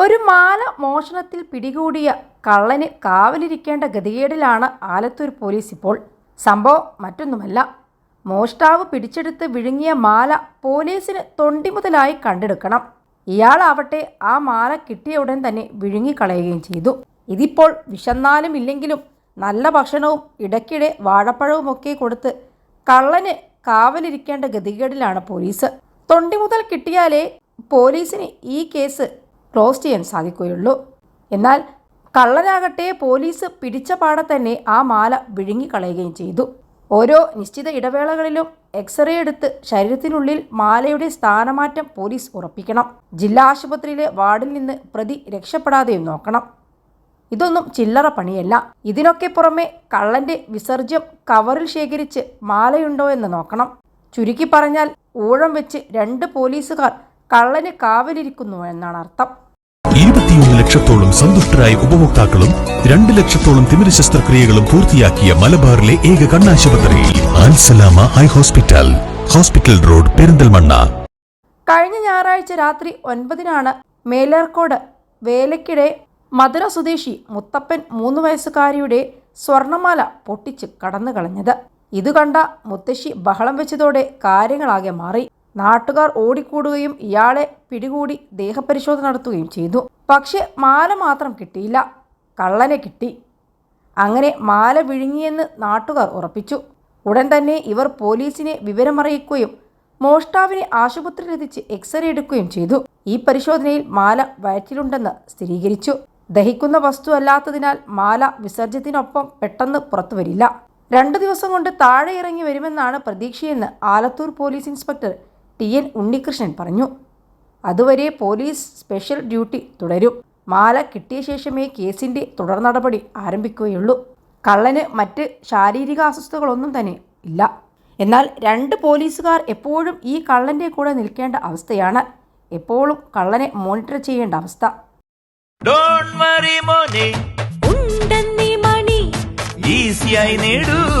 ഒരു മാല മോഷണത്തിൽ പിടികൂടിയ കള്ളന് കാവലിരിക്കേണ്ട ഗതികേടിലാണ് ആലത്തൂർ പോലീസ് ഇപ്പോൾ. സംഭവം മറ്റൊന്നുമല്ല. മോഷ്ടാവ് പിടിച്ചെടുത്ത് വിഴുങ്ങിയ മാല പോലീസിന് തൊണ്ടി മുതലായി കണ്ടെടുക്കണം. ഇയാളാവട്ടെ ആ മാല കിട്ടിയ ഉടൻ തന്നെ വിഴുങ്ങിക്കളയുകയും ചെയ്തു. ഇതിപ്പോൾ വിശന്നാലും ഇല്ലെങ്കിലും നല്ല ഭക്ഷണവും ഇടയ്ക്കിടെ വാഴപ്പഴവുമൊക്കെ കൊടുത്ത് കള്ളന് കാവലിരിക്കേണ്ട ഗതികേടിലാണ് പോലീസ്. തൊണ്ടി മുതൽ കിട്ടിയാലേ പോലീസിന് ഈ കേസ് ക്ലോസ് ചെയ്യാൻ സാധിക്കുകയുള്ളൂ. എന്നാൽ കള്ളനാകട്ടെ പോലീസ് പിടിച്ച പാടെ തന്നെ ആ മാല വിഴുങ്ങിക്കളയുകയും ചെയ്തു. ഓരോ നിശ്ചിത ഇടവേളകളിലും എക്സ്റേ എടുത്ത് ശരീരത്തിനുള്ളിൽ മാലയുടെ സ്ഥാനമാറ്റം പോലീസ് ഉറപ്പിക്കണം. ജില്ലാ ആശുപത്രിയിലെ വാർഡിൽ നിന്ന് പ്രതി രക്ഷപ്പെടാതെയും നോക്കണം. ഇതൊന്നും ചില്ലറ പണിയല്ല. ഇതിനൊക്കെ പുറമെ കള്ളന്റെ വിസർജ്യം കവറിൽ ശേഖരിച്ച് മാലയുണ്ടോ എന്ന് നോക്കണം. ചുരുക്കി പറഞ്ഞാൽ ഊഴം വെച്ച് രണ്ട് പോലീസുകാർ കള്ളന് കാവലിരിക്കുന്നു എന്നാണ് അർത്ഥം. ലക്ഷത്തോളം സന്തുഷ്ടരായ ഉപഭോക്താക്കളും രണ്ട് ലക്ഷത്തോളം തിമിര ശസ്ത്രക്രിയകളും പൂർത്തിയാക്കിയ മലബാറിലെ ഏക കണ്ണാശുപത്രി Al Salama eye hospital hospital road Perinthalmanna. കഴിഞ്ഞ ഞായറാഴ്ച രാത്രി ഒൻപതിനാണ് മേലേർക്കോട് വേലയ്ക്കിടെ മധുര സ്വദേശി മുത്തപ്പൻ മൂന്ന് വയസ്സുകാരിയുടെ സ്വർണമാല പൊട്ടിച്ച് കടന്നു കളഞ്ഞത് ഇത് കണ്ട മുത്തശ്ശി ബഹളം വെച്ചതോടെ കാര്യങ്ങളാകെ മാറി. നാട്ടുകാർ ഓടിക്കൂടുകയും ഇയാളെ പിടികൂടി ദേഹപരിശോധന നടത്തുകയും ചെയ്തു. പക്ഷെ മാല മാത്രം കിട്ടിയില്ല. കള്ളനെ കിട്ടി. അങ്ങനെ മാല വിഴുങ്ങിയെന്ന് നാട്ടുകാർ ഉറപ്പിച്ചു. ഉടൻ തന്നെ ഇവർ പോലീസിനെ വിവരമറിയിക്കുകയും മോഷ്ടാവിനെ ആശുപത്രിയിലെത്തിച്ച് എക്സ്റേ എടുക്കുകയും ചെയ്തു. ഈ പരിശോധനയിൽ മാല വയറ്റിലുണ്ടെന്ന് സ്ഥിരീകരിച്ചു. ദഹിക്കുന്ന വസ്തു അല്ലാത്തതിനാൽ മാല വിസർജ്യത്തിനൊപ്പം പെട്ടെന്ന് പുറത്തു വരില്ല. രണ്ടു ദിവസം കൊണ്ട് താഴെ ഇറങ്ങി വരുമെന്നാണ് പ്രതീക്ഷയെന്ന് Alathur police inspector T N Unnikrishnan പറഞ്ഞു. അതുവരെ പോലീസ് സ്പെഷ്യൽ ഡ്യൂട്ടി തുടരും. മാല കിട്ടിയ ശേഷമേ കേസിന്റെ തുടർ നടപടി ആരംഭിക്കുകയുള്ളൂ. കള്ളന് മറ്റ് ശാരീരിക അസ്വസ്ഥതകളൊന്നും തന്നെ ഇല്ല. എന്നാൽ രണ്ട് പോലീസുകാർ എപ്പോഴും ഈ കള്ളന്റെ കൂടെ നിൽക്കേണ്ട അവസ്ഥയാണ്. എപ്പോഴും കള്ളനെ മോണിറ്റർ ചെയ്യേണ്ട അവസ്ഥ. ഉണ്ടെന്നീ മണി. ഈസിയായി നേടൂ.